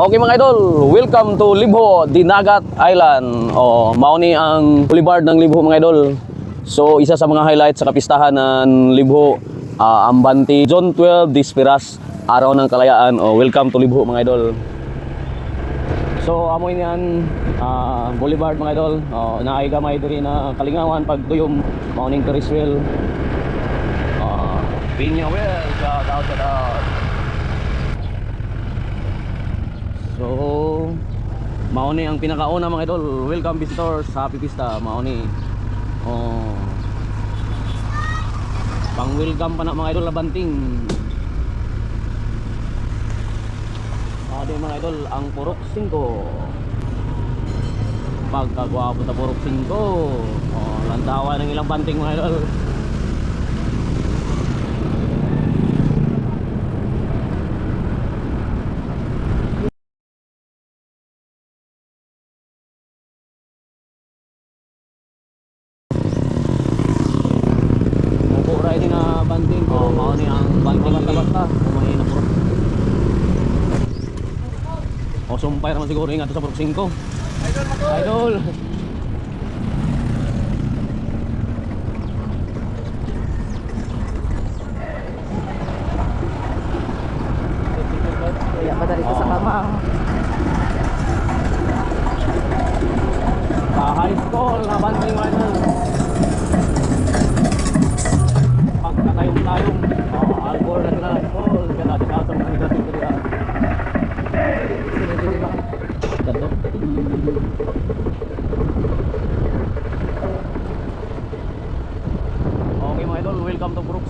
Okay mga idol, welcome to Libho, Dinagat Island. O, mauni ang boulevard ng Libho mga idol. So, isa sa mga highlights sa kapistahan ng Libho, ah, Ambanti, John 12, Dispiras, Araw ng Kalayaan. O, welcome to Libho mga idol. So, amoy niyan, ah, boulevard mga idol. O, naay gamay diri na kalingawan pag tuyom, mauning Ferris wheel. Ah, Pinya wheel, shout out, shout out. So, mauni ang pinakauna mga idol. Welcome visitors Happy Pista, mauni. Oh. Pang welcome pa na mga idol labanting. Ade mga idol, ang Purok 5. Pagkagwapo sa Purok 5. Oh, lantawa ng ilang banting mga idol. Riding na banting ko. Oh, mauni ang basta. Kumain na puro. O sumpay naman siguro ingat sa Purok 5. Idol!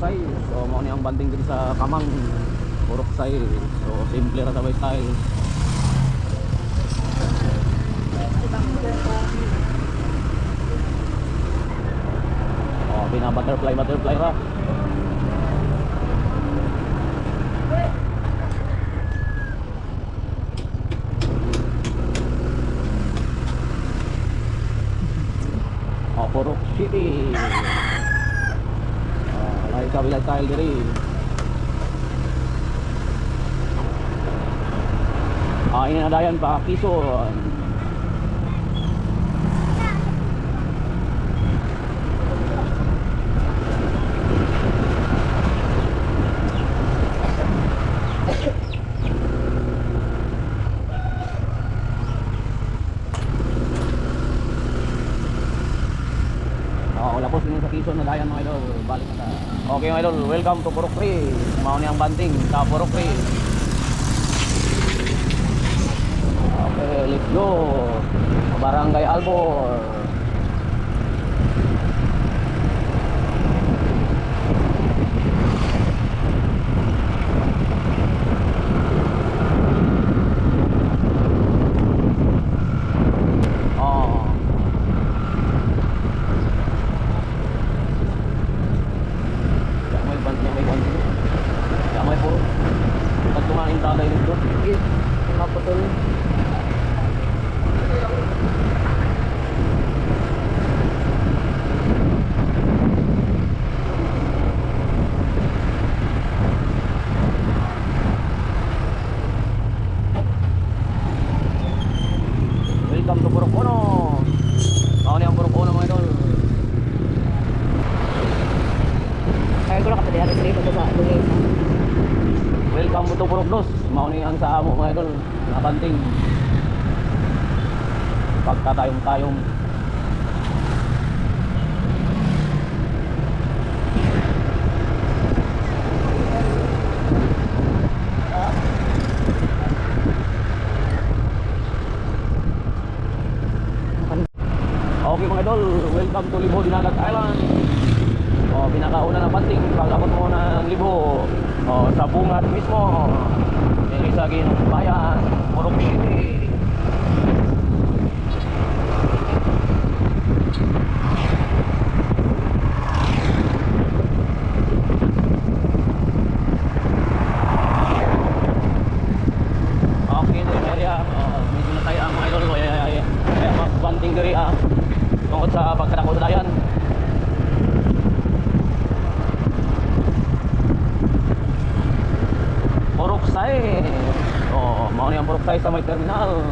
Puruksay. So, mao ni ang banding dito sa Kamang Puruksay. So, simple ra sabay style. Oh, bina butterfly butterfly ra. Oh, Purok City. Oh, lahi ka bilang style diri. Ah, ini na dayan pa Quezon. Oo, wala po sinin sa Quezon na dayan mga idol. Balik na ta. Okay mga idol, welcome to Purok 3. Mao ni ang banting sa Purok 3. Okay, let's go. Barangay Albor. Oh. Yang may band yang may band dito. Yang may puro. Pag kumain tagay nito. Yes. Mga putol. Welcome to Purok Uno. Ako na yung Purok Uno mga idol. Kaya ko lang kapatid. Ano sila ito sa lungin. Welcome to Purok Dos. Mauni ang idol. Nabanting. Pagkatayong-tayong. Okay mga idol, welcome to Libo Dinagat Island. Oh, pinakauna na banting pag-abot mo ng Libo. Oh, sa bungat mismo. May isa ginong bayan, Purok City. Okay, na yung area. Oh, medyo na tayo ang mga idol. Kaya, kaya, kaya magbanting diri ah. Tungkol sa pagkatakot na yan. Purok Say. Oh, mao ni ang tayo sa may terminal.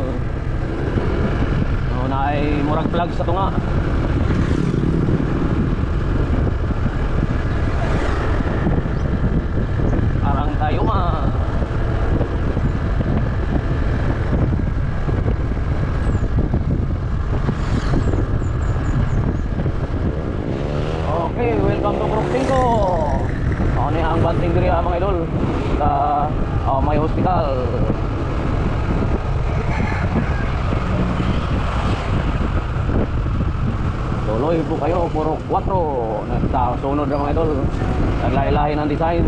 No, na ay murag plug sa tunga. Arang tayo ma. Okay, welcome to Group 5. Ako na ang banting diri mga idol sa oh, may hospital. Tuloy po kayo, puro 4. Nagtasunod ng mga idol. Naglahi-lahi ng design.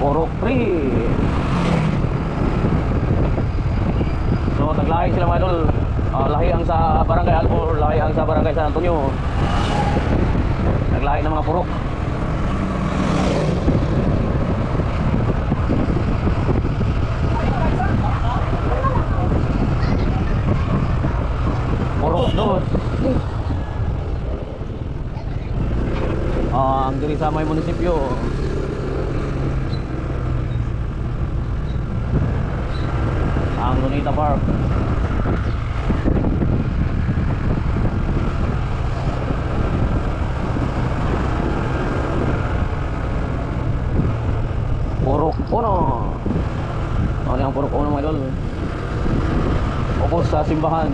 Puro free. So, naglahi sila mga idol. Ah, lahi ang sa Barangay Alcor, lahi ang sa Barangay San Antonio. Naglahi ng mga purok. Purok dos. Ah, ang diri sa may munisipyo. Ang Lunita Park. Purok Uno. Ano yung Purok Uno mga idol? Upos sa simbahan.